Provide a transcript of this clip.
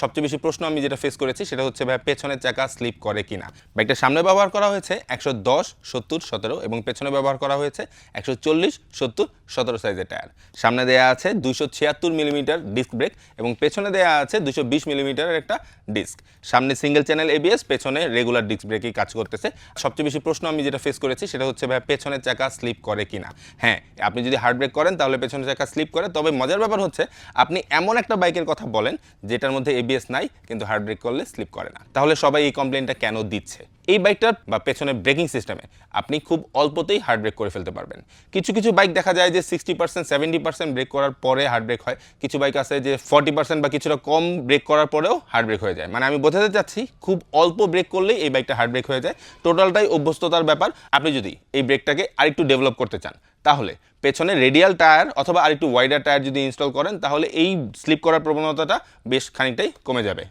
সবচেয়ে বেশি প্রশ্ন আমি যেটা ফেস করেছি সেটা হচ্ছে ভাই পেছনের চাকা স্লিপ করে কিনা? বাইকটা সামনে ব্যবহার করা হয়েছে একশো দশ, সত্তর, সতেরো এবং পেছনে ব্যবহার করা হয়েছে একশো চল্লিশ, সত্তর, সতেরো সাইজের টায়ার। সামনে দেয়া আছে দুইশো ছিয়াত্তর মিলিমিটার ডিস্ক ব্রেক এবং পেছনে দেয়া আছে দুশো বিশ মিলিমিটারের একটা ডিস্ক সামনে সিঙ্গেল চ্যানেল এবিএস পেছনে রেগুলার ডিস্ক ব্রেকই কাজ করতেছে। সবচেয়ে বেশি প্রশ্ন আমি যেটা ফেস করেছি সেটা হচ্ছে ভাই পেছনের চাকা স্লিপ করে কিনা? হ্যাঁ আপনি যদি হার্ড ব্রেক করেন তাহলে পেছনের চাকা স্লিপ করে, তবে মজার ব্যাপার হচ্ছে, আপনি এমন একটা বাইকের কথা বলেন যেটার মধ্যে এবিএস নাই, কিন্তু হার্ড ব্রেক করলে স্লিপ করে না। তাহলে সবাই এই কমপ্লেনটা কেন দিচ্ছে? এই বাইকটার বা পেছনে ব্রেকিং সিস্টেমে আপনি খুব অল্পতেই হার্ড ব্রেক করে ফেলতে পারবেন। কিছু কিছু বাইক দেখা যায় যে sixty percent seventy percent brake করার পরে হার্ড ব্রেক হয়। কিছু বাইক আছে যে ফর্টি পার্সেন্ট বা কিছুটা কম ব্রেক করার পরেও হার্ড ব্রেক হয়ে যায়। মানে আমি বোঝাতে চাচ্ছি, খুব অল্প ব্রেক করলেই এই বাইকটা হার্ড ব্রেক হয়ে যায়। টোটালটাই অভ্যস্ততার ব্যাপার। আপনি যদি এই ব্রেকটাকে আরেকটু ডেভেলপ করতে চান, তাহলে পেছনে রেডিয়াল টায়ার অথবা আরেকটু ওয়াইডার টায়ার যদি ইনস্টল করেন, তাহলে এই স্লিপ করার প্রবণতাটা বেশ খানিকটাই কমে যাবে।